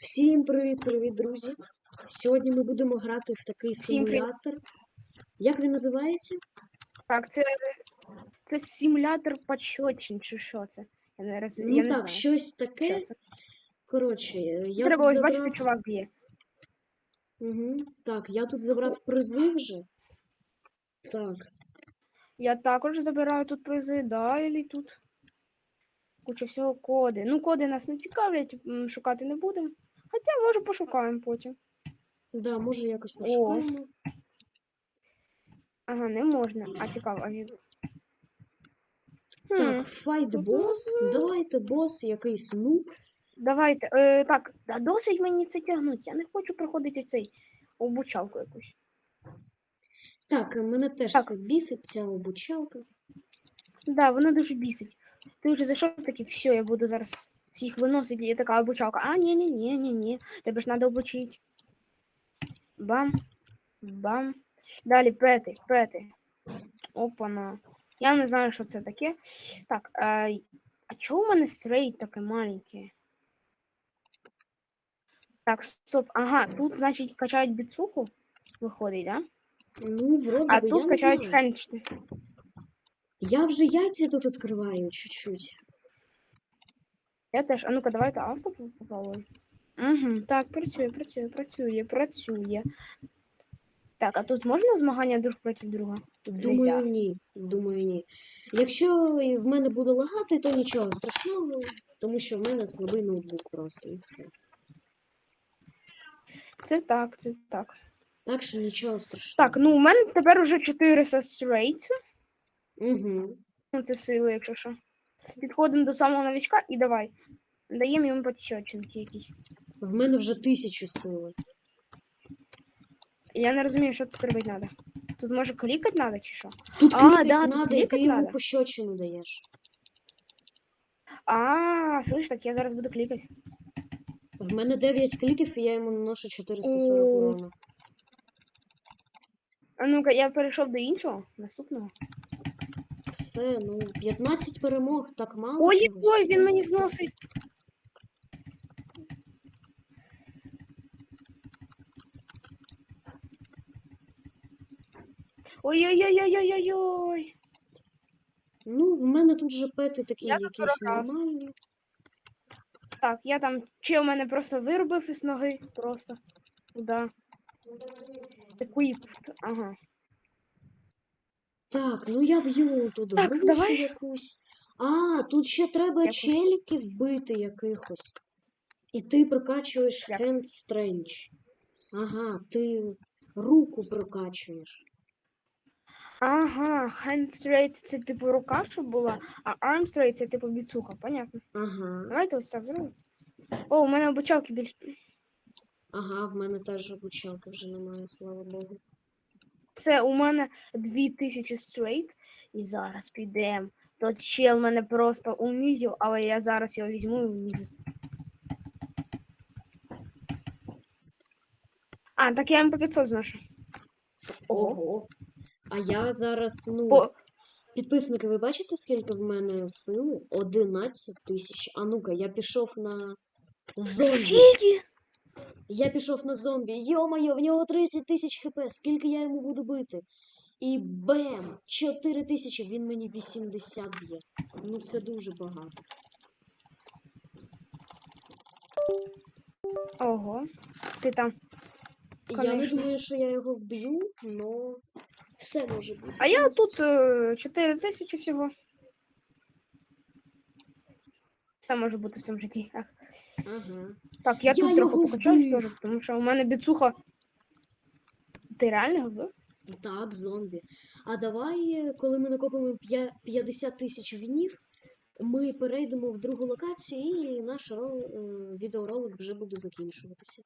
Всім привіт-привіт, друзі! Сьогодні ми будемо грати в такий Всім симулятор. Як він називається? Так, це, це симулятор почочин, чи що це? Я не, роз... Ну я не так, знаю. щось таке. Що це? Коротше, я Треба ось забрав... бачити, чувак б'є. Угу. Так, я тут забрав призи вже. Так, Я також забираю тут призи, далі тут. Куча всього коди. Ну, коди нас не цікавлять, шукати не будемо. Хоча, може, пошукаємо потім. да, може якось пошукаємо. Ага, не можна. А цікаво, а від... Хм, Так, fight boss. Давайте бос, якийсь нуб. Давайте. Е, так, а досить мені це тягнуть. Я не хочу проходити цей обучалку якусь. Так, мене теж Так. це бісить, ця обучалка. Да, вона дуже бісить. Ти вже зайшов такий, все, я буду зараз всіх виносити, і така обучалка. А, ні, ні, ні, ні, ні. Тебе ж треба обучити. Бам. Бам. Далі пети, пети. Опана. Я не знаю, що це таке. Так, а, а чого у мене стрейт таке маленьке? Так, стоп. Ага, тут, значить, качають біцуху. Виходить, да? Ну, вроде А би, я тут не качають знаю. Я вже яйця тут відкриваю чуть-чуть. Я теж. А ну-ка, давайте авто попробуємо. Угу, так, працює, працює, працює, працює. Так, а тут можна змагання друг проти друга? Думаю, Нельзя. ні. Думаю, ні. Якщо в мене буде лагати, то нічого страшного, тому що в мене слабий ноутбук просто і все. Це так, це так. Так що нічого страшного. Так, ну у мене тепер уже 400 straight. Угу. Ну, це сили, якщо що. Підходимо до самого новичка і давай. Даємо йому почетчинки якісь. В мене вже тисячу сили. Я не розумію, що тут робити треба. Тут може клікати треба чи що? Тут А, клікать да, тут надо, і ти йому надо. пощечину даєш. А, слышь, так я зараз буду клікати. В мене 9 кліків, і я йому наношу 440 О. урона. А ну-ка, я перейшов до іншого, наступного. Все, ну, 15 перемог, так мало. Ой, чогось. ой, він мені зносить. Ой-ой-ой-ой-ой-ой-ой. Ну, в мене тут же пети такі Я тут якісь програв. нормальні. Так, я там чи у мене просто вирубив із ноги. Просто. Да. Такий. Ага. Так, ну я б'ю тут Так, грушу давай. якусь. А, тут ще треба Якусь. челіків вбити якихось. І ти прокачуєш Як Hand Strange. Ага, ти руку прокачуєш. Ага, hand straight це типу рука, щоб була, а arm straight це типу біцуха, понятно. Ага. Давайте ось так зробимо. О, у мене обучалки більш. Ага, в мене теж обучалки вже немає, слава Богу. Це у мене 2000 straight. І зараз підемо. Тот чел мене просто унизив, але я зараз його візьму і унизю. А, так я по 500 зношу. Ого. А я зараз, ну, По... підписники, ви бачите, скільки в мене сили? 11 тисяч. А ну-ка, я пішов на зомбі. Скільки? Я пішов на зомбі. Йо-моє, в нього 30 тисяч хп. Скільки я йому буду бити? І бем! 4 тисячі, він мені 80 б'є. Ну це дуже багато. Ого. Ти там. Я не думаю, що я його вб'ю, але все може бути. А я тут е, 4 тисячі всього. Все може бути в цьому житті. Ах. Ага. Так, я, Я тут трохи його покачаюсь вбив. теж, тому що у мене біцуха. Ти реально його вбив? Так, зомбі. А давай, е, коли ми накопимо п'я- 50 тисяч вінів, ми перейдемо в другу локацію і наш рол, е, відеоролик вже буде закінчуватися.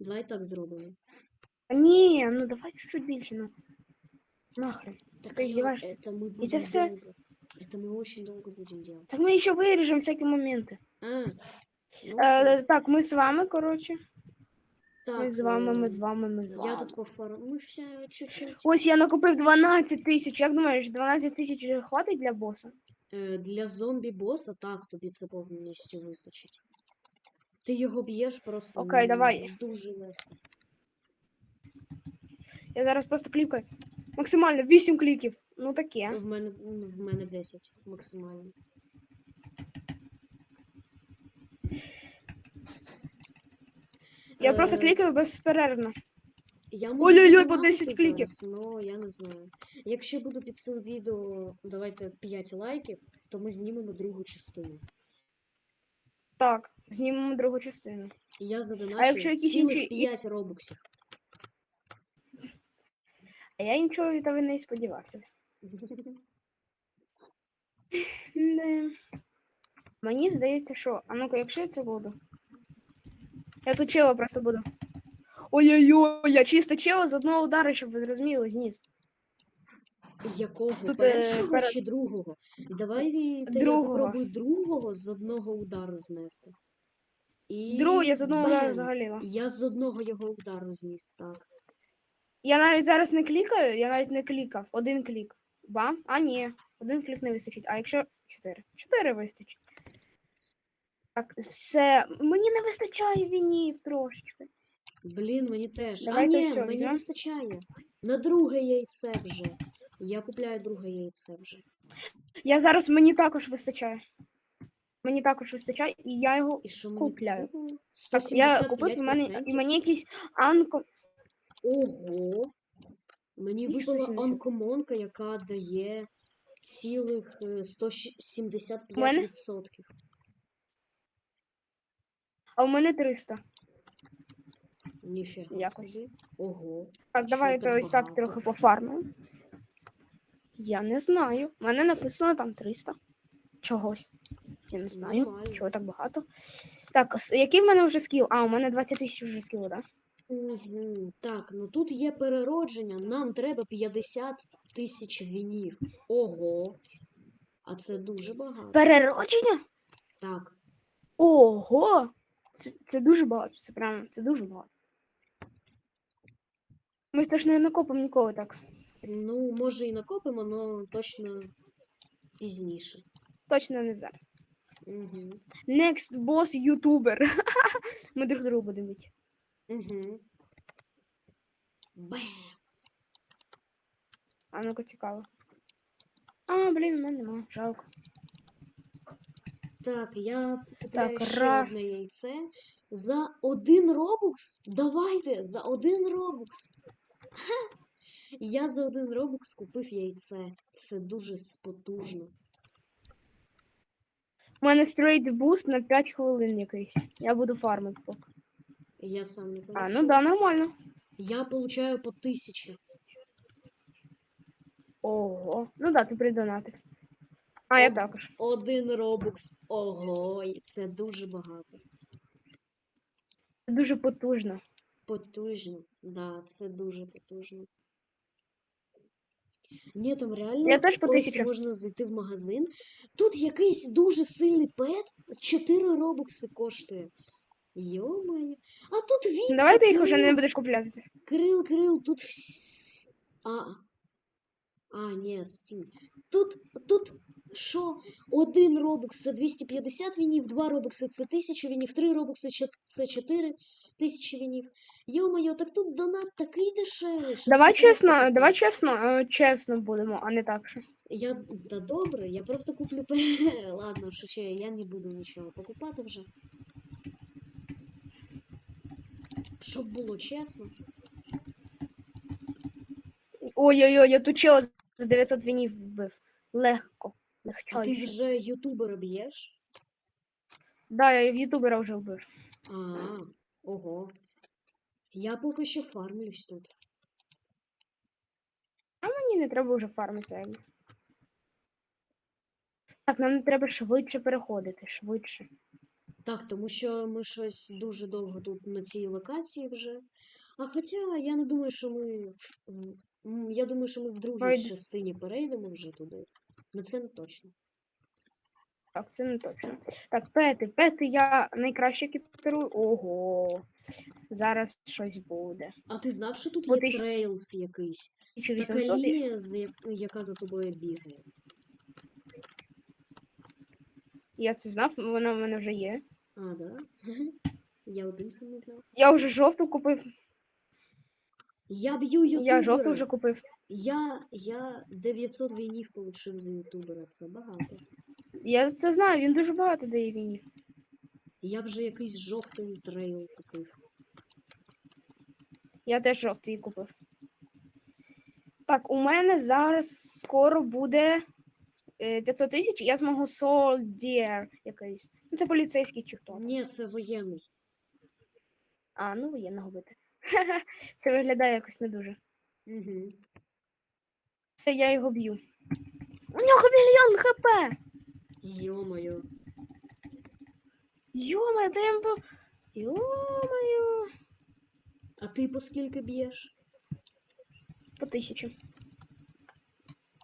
Давай так зробимо. А, Ні, ну давай чуть-чуть більше, ну. Нахрен. Так, Ты а, издеваешься? Это мы И это будем всё? долго. Это мы очень долго будем делать. Так ми ще виріжемо всякі моменти. А, ну, Е, так, ми з вами, коротше. так, Ми з вами, ми е, з вами, ми з Я вами. тут пофару. Ми все чуть-чуть. Ось я накопив 12 тисяч. Як думаєш, 12 тисяч вже хватить для боса? Е, Для зомбі-боса, так, тобі це повністю вистачить. Ти його б'єш просто Окей, ну, давай. дуже легко. Я зараз просто клікаю. Максимально 8 кліків. Ну таке. В мене, ну, в мене 10 максимально. Я просто Е, клікаю безперервно. Ой-ой-ой, по 10 кліків. зараз, но я не знаю. Якщо буде під цим відео, давайте 5 лайків, то ми знімемо другу частину. Так, знімемо другу частину. Я задоначу А якщо якісь інші- 5 робоксів. А я нічого від тебе не сподівався. Не. Мені здається, що. А ну-ка, якщо я це буду. Я тут чела просто буду. Ой-ой-ой, я чисто чела з одного удару, щоб ви зрозуміли, зніс. Якого? Тут, е, Першого перед- чи другого? Давай ти Другого. попробуй другого з одного удару знести. І Другого я з одного удару бем! загаліла. Я з одного його удару зніс, так. Я навіть зараз не клікаю, я навіть не клікав. Один клік. Бам. А ні, один клік не вистачить. А якщо чотири? Чотири вистачить. Так, все. Мені не вистачає вінів трошечки. Блін, мені теж. Давайте а ні, всьо, мені візьмем. вистачає. На друге яйце вже. Я купляю друге яйце вже. Я зараз мені також вистачає. Мені також вистачає, і я його. І що мені Купляю. Так, я 175%? купив, і мене, і мені якийсь анко. Ого. Мені випала 170? анкомонка, яка дає цілих е, 175%. Мене? А у мене 300. Ніфіга Якось. собі. Ого. Так, давай то ось так багато? трохи пофармимо. Я не знаю. У мене написано там 300. Чогось. Я не знаю. Нормально. Чого так багато. Так, с- який в мене вже скіл? А, у мене 20 тисяч вже скілу, так? Угу. Так, ну тут є переродження. Нам треба 50 тисяч вінів. Ого. А це дуже багато. Переродження? Так. Ого! Це, це дуже багато. Це прям це дуже багато. Ми це ж не накопимо ніколи так. Ну, може і накопимо, але точно пізніше. Точно не зараз. Угу. Next boss ютубер. Ми друг другу будемо бити. Угу. Бем. А ну-ка цікаво. А, блін, у мене нема. Жалко. Так, я Так, купляю ще ра- одне яйце. За один робукс? Давайте, за один робукс. Ха! Я за один робукс купив яйце. Це дуже спотужно. У мене стрейт буст на 5 хвилин якийсь. Я буду фармити поки. Я сам не А, ну да, нормально. Я получаю по тисячі. Ого. Ну да, ти придонатив. А, я також. Один робукс. Ого, це дуже багато. Це дуже потужно. Потужно. Да, це дуже потужно. Ні, там реально Я теж по ось можна зайти в магазин. Тут якийсь дуже сильний пет, 4 робокси коштує. Йо-моє. А тут він. Давай ти їх уже не будеш купляти. Кирил, Кирил, тут вс... А. А, ні, стій. Тут, тут що? Один робокс це 250 вінів, два робокси це 1000 вінів, три робокси це 4 тисячі вінів. Йо-моє, так тут донат такий дешевий. що Давай це чесно, давай чесно, е, чесно будемо, а не так що. Я да добре, я просто куплю. Ладно, шучу, я не буду нічого покупати вже. Щоб було чесно. Ой-ой-ой, я тут чела за 900 вінів вбив. Легко. А ти вже ютубера б'єш? Да, я в ютубера вже вбив. А, ого. Я поки що фармлюсь тут. А Мені не треба вже фармитися. Так, нам треба швидше переходити, швидше. Так, тому що ми щось дуже довго тут на цій локації вже. А хоча я не думаю, що ми. в- Я думаю, що ми в другій Пройд- частині перейдемо вже туди. Ну це не точно. Так, це не точно. Так, пети, пети я найкраще екіпірую. Ого. Зараз щось буде. А ти знав, що тут є ж- трейлс якийсь? Така 1800. і- лінія, яка за тобою бігає. Я це знав, вона в мене вже є. А, да? Я один це не знав. Я вже жовту купив. Я б'ю ютубера. Я жовту вже купив. Я, я 900 війнів получив за ютубера, це багато. Я це знаю, він дуже багато дає війні. Я вже якийсь жовтий трейл купив. Я теж жовтий купив. Так, у мене зараз скоро буде е, 500 тисяч, я зможу Soldier якийсь. Ну, це поліцейський чи хто. Ні, це воєнний. А, ну воєнного бити. Це виглядає якось не дуже. Угу. Це я його б'ю. У нього мільйон хп! Йо-моє. Йома, та я б... Йомаю. А ти по скільки б'єш? По тисячі.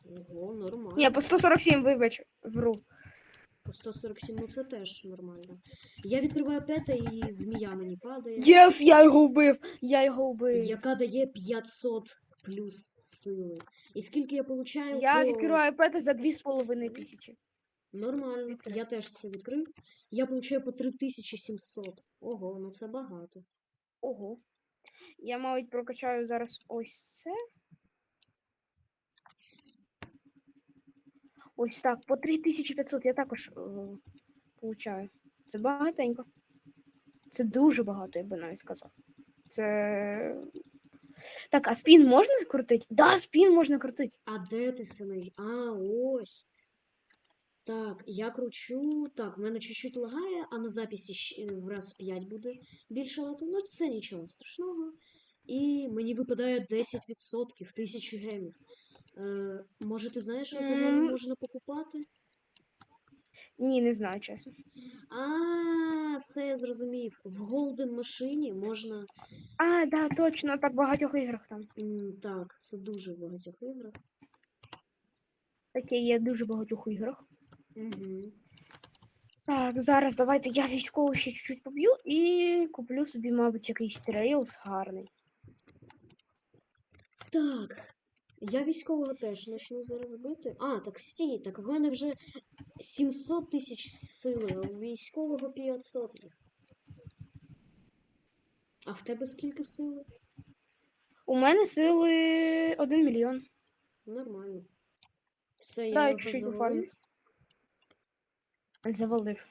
Ого, нормально. Ні, по 147, вибач, вру. По 147, ну це теж нормально. Я відкриваю пета і змія мені падає. Єс, я його вбив! Я його вбив. Яка дає 500 плюс сили. І скільки я получаю? Я по- відкриваю пета за 2,5 тисячі. Нормально. Відкрив. Я теж це відкрив. Я получаю по 3700. Ого, ну це багато. Ого. Я, мабуть, прокачаю зараз ось це. Ось так, по 3500 я також е, получаю. Це багатенько. Це дуже багато, я би навіть сказав. Це. Так, а спін можна крутити? Да, спін можна крутити. А де ти синей? А, ось. Так, я кручу. Так, в мене чуть-чуть лагає, а на записі в раз 5 буде більше лати. Ну, це нічого страшного. І мені випадає 10%, 1000 гемів. Е, може, ти знаєш, що за М. ними можна покупати? Ні, не знаю, чесно. А, все я зрозумів. В Golden машині можна. А, да, точно, так в багатьох іграх там. м, Так, це дуже в багатьох іграх. Таке є дуже багатьох іграх. Угу. Так, зараз давайте я військову ще чуть-чуть поб'ю і куплю собі, мабуть, якийсь трейлс гарний. Так. Я військового теж почну зараз бити. А, так стій, так в мене вже 700 тисяч сили, а у військового 500. А в тебе скільки сили? У мене сили 1 мільйон. Нормально. Все, я його завалив. Завалив.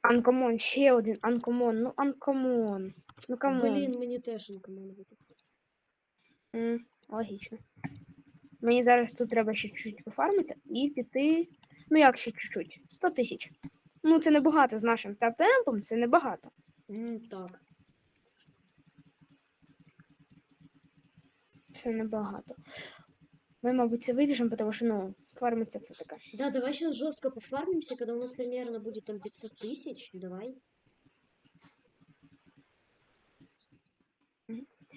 Анкомон, ще один анкомон. Ну, анкомон. Ну камон. Блін, мені теж нікому не випав. Логічно. Мені зараз тут треба ще чуть-чуть пофармитися і піти. Ну як ще чуть-чуть? 100 тисяч. Ну, це небагато з нашим та темпом, це небагато. М, так. Це небагато. Ми, мабуть, це видержимо, тому що ну, фармиться це таке. Да, давай сейчас жестко пофармимся, когда у нас примерно будет там 500 тысяч. Давай.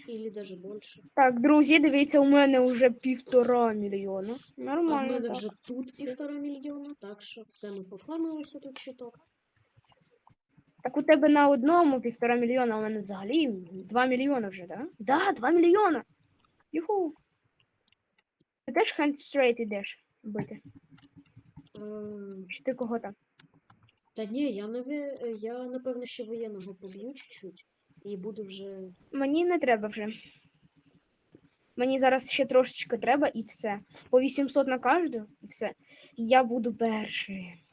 Или даже больше. Так, друзі, дивіться, у мене вже півтора мільйона. Нормально. мене так. вже тут півтора мільйона, так що все ми пофармилися тут чуток. Так у тебе на одному півтора мільйона, а у мене взагалі 2 мільйони вже? Да? Да, 2 мільйона. Юху. Ти теж straight ідеш бити? Ем, Чи ти кого там? Та ні, я наве... я напевно ще воєнного поб'ю чуть-чуть. І буду вже. Мені не треба вже. Мені зараз ще трошечки треба і все. По 800 на кожну і все. І я буду перший.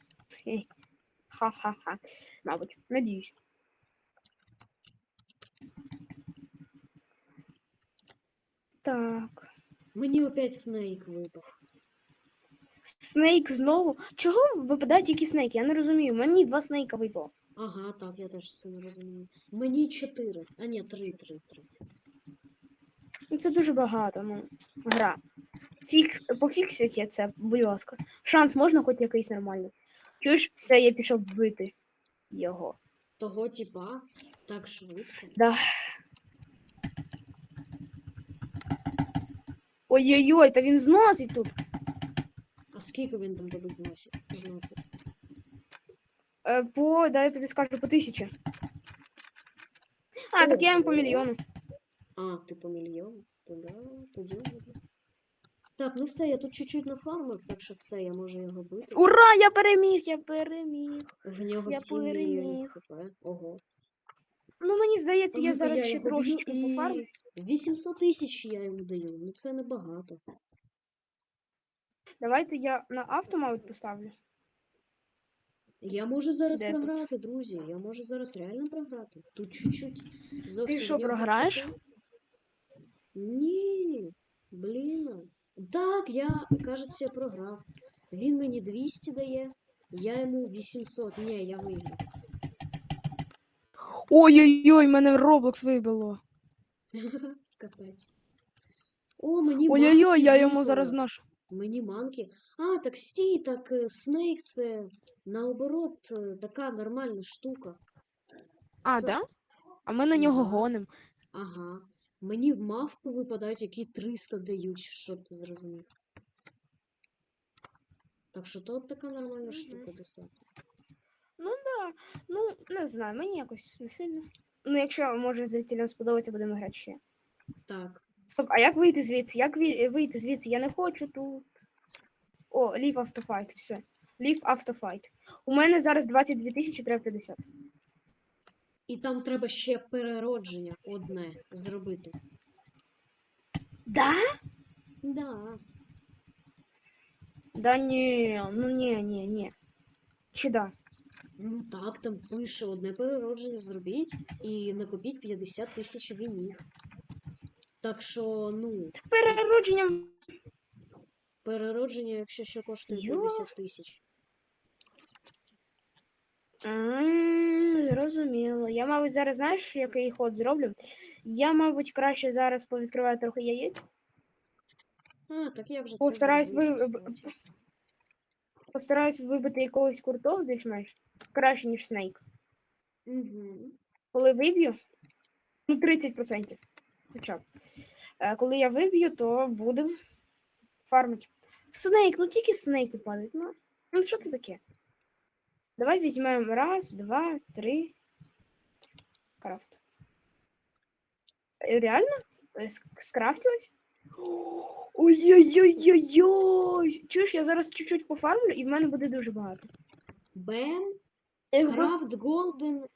Ха-ха-ха. Мабуть, надіюсь. Так. Мені опять снейк випав. Снейк знову. Чого випадають тільки снейки? Я не розумію. Мені два снейка випало. Ага, так, я теж це не розумію. Мені чотири. А ні, три, три, три. Ну, це дуже багато, ну, гра. Фікс, пофіксіть я це, будь ласка. Шанс можна хоч якийсь нормальний. Чуєш, все, я пішов бити його. Того типа так швидко. Да. Ой-ой-ой, та він зносить тут. А скільки він там тебе зносить? зносить? Е, по, дай я тобі скажу, по тисячі. А, так я їм по мільйону. А, ти по мільйону? То да, тоді. Так, ну все, я тут чуть-чуть нафармив, так що все, я можу його бити. Ура! Я переміг! Я переміг! В нього я 7 мільйонів переміг. хп. Ого. Ну мені здається, я Ну-ка, зараз ще його б'ю трошечки і пофармлю. 800 тисяч я йому даю. Ну це небагато. Давайте я на авто, мабуть, поставлю. Я можу зараз Де тут? програти, друзі. Я можу зараз реально програти. Тут чуть-чуть зовсім. що, є програєш? Ні. Блін. Так, я, кажеться, програв. Він мені 200 дає, я йому 800. Ні, я виграв. Ой-ой-ой, мене Roblox вибило. Капець. О, мені Ой-ой-ой, я йому зараз ношу. Мені манки. А, так стій, так е, Снейк це наоборот е, така нормальна штука. А, С- да? А ми на нього Да. гоним. Ага. Мені в мавпу випадають, які 300 дають, щоб ти зрозумів. Так що то от така нормальна Мгм. штука достатньо. Ну, не знаю, мені якось не сильно. Ну, якщо може зрителям сподобається, будемо грати ще. Так. Стоп, а як вийти звідси? Як ві- вийти звідси? Я не хочу тут. О, leave after fight, все. Leave after fight. У мене зараз 22 тисячі треба 50. І там треба ще переродження одне зробити. Да? Да. Да ні, ну ні, ні, ні. Чи да? Ну так, там пише одне переродження зробіть і накопіть 50 тисяч вінів. Так що, ну, Переродженням. переродження, якщо що коштує Йо. 50 тисяч. Зрозуміло. Я, мабуть, зараз знаєш, який ход зроблю? Я, мабуть, краще зараз повідкриваю трохи яєць. А, так я вже Постараюсь ви- Постараюсь вибити якогось крутого більш-менш. Краще, ніж Снейк. Угу. Коли виб'ю, ну 30%. Хоча б. Е, Коли я виб'ю, то будемо фармити. Снейк, ну тільки снейки падають. Ну, ну що це таке? Давай візьмемо раз, два, три. Крафт. Е, Реально? Е, Скрафтилось? Ой-ой-ой-ой-ой! Чуєш, я зараз чуть-чуть пофармлю, і в мене буде дуже багато. Його Craft Golden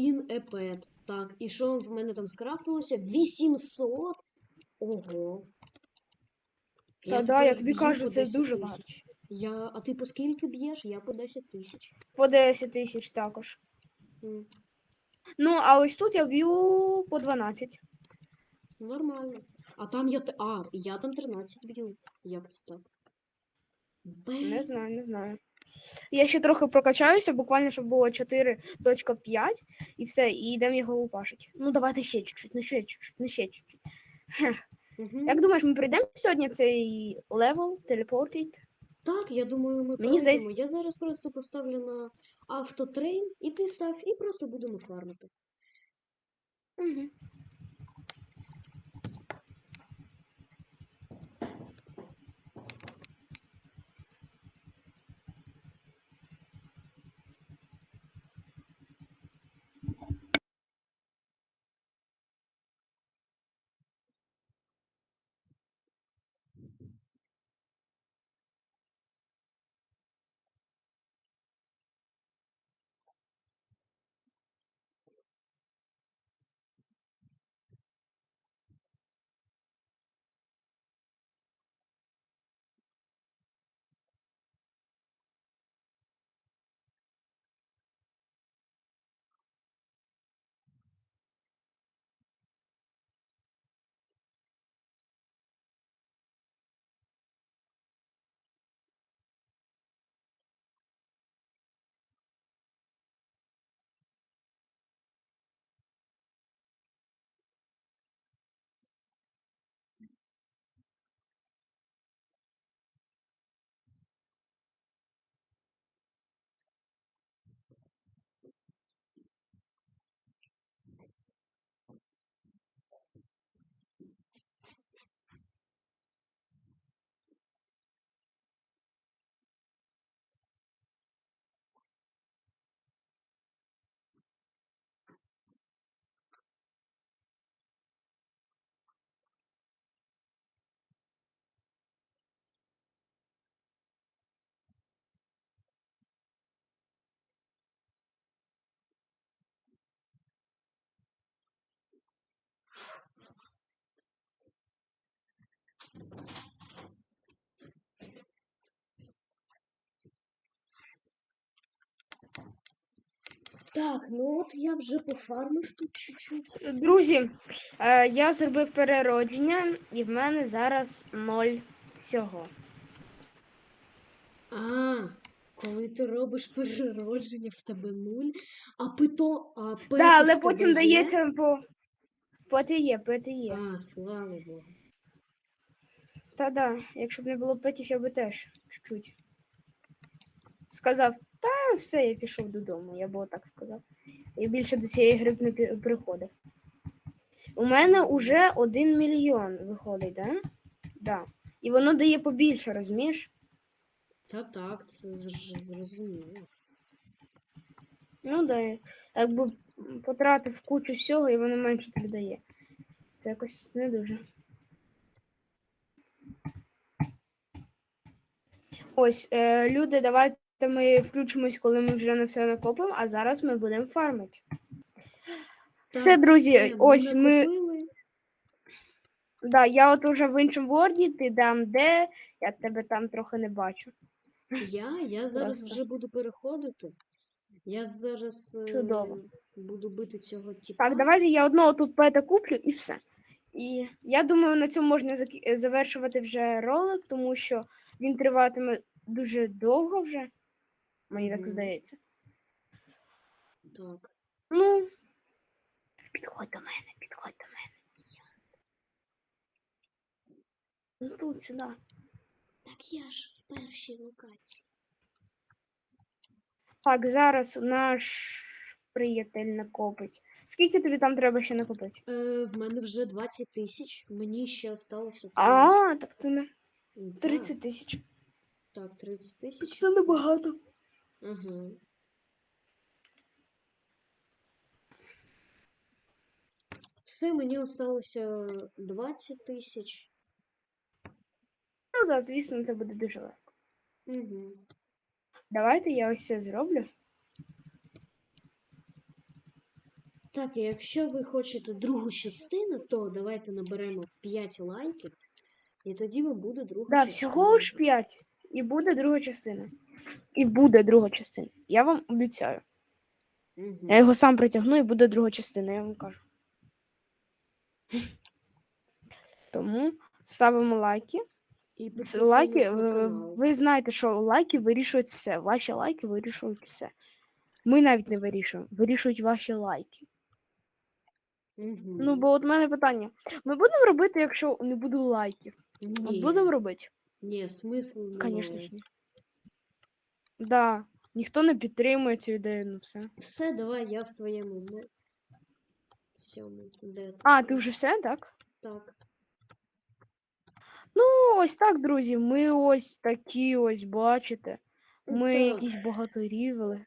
in a pet. Так, і що в мене там скрафтилося? 800? Ого. Та да, тепер я тобі кажу, це дуже багато. Я... А ти по скільки б'єш? Я по 10 тисяч. по 10 тисяч також. М, Ну, а ось тут я б'ю по 12. Нормально. А там я... А, я там 13 б'ю. Як це так? Не знаю, не знаю. Я ще трохи прокачаюся, буквально, щоб було 4.5 і все, і йдемо його лупашить. Ну, давайте ще чуть-чуть, ну ще чуть-чуть, ну ще чуть-чуть. Мгм. Як думаєш, ми пройдемо сьогодні цей левел, телепортить? Так, я думаю, ми Мені здається- Я зараз просто поставлю на автотрейн, і ти став, і просто будемо фармити. Угу. Так, ну от я вже пофармив тут чуть-чуть. Друзі, е, я зробив переродження, і в мене зараз ноль всього. А, коли ти робиш переродження, в тебе нуль, а пито. А пепі але потім дається по Поти є, поти є. А, слава Богу. Та да, якщо б не було петів, я би теж чуть-чуть. Сказав, та все, я пішов додому, я б отак сказав. Я більше до цієї гри б не приходив. У мене уже один мільйон виходить, да? Да. І воно дає побільше, розумієш? Та так, це зрозуміло. Ну да, якби потратив кучу всього, і воно менше тобі дає. Це якось не дуже. Ось, е, люди, давайте ми включимось, коли ми вже на все накопимо, а зараз ми будемо фармити. Все, друзі, все, ось ми. накопили. Да, я от уже в іншому ворді, ти там де, я тебе там трохи не бачу. Я, я зараз Просто. вже буду переходити. Я зараз е, Чудово. буду бити цього тіпа. Так, давайте я одного тут пета куплю і все. І я думаю, на цьому можна е, завершувати вже ролик, тому що він триватиме дуже довго вже. Мені так Мгм. здається. Так. Ну, підходь до мене, підходь до мене. Ну тут сюди. Так я ж в першій локації. Так, зараз наш приятель накопить. Скільки тобі там треба ще накопити? Е, в мене вже 20 тисяч. Мені ще осталося. А, так це не М, 30 тисяч. Так, 30 тисяч. Це небагато. Ага. Все, мені осталося 20 тисяч. Ну так, звісно, це буде дуже легко. Угу. Давайте я ось це зроблю. Так, і якщо ви хочете другу частину, то давайте наберемо 5 лайків, і тоді вам буде друга Да, частина. всього лиш 5. І буде друга частина. І буде друга частина. Я вам обіцяю. Мгм. Я його сам притягну і буде друга частина, я вам кажу. Тому ставимо лайки. І лайки, ви, ви знаєте, що лайки вирішують все. Ваші лайки вирішують все. Ми навіть не вирішуємо, вирішують ваші лайки. Мгм. Ну, бо от мене питання: ми будемо робити, якщо не буде лайків? От Ні, будемо робити? ні, смисл Звісно немає. ж ні. Да. Ніхто не підтримує цю ідею, ну все. Все, давай, я в твоєму ну. Де А, ти вже все, так? так. Ну, ось так, друзі. Ми ось такі ось, бачите. Ми Так. якісь багаторівели.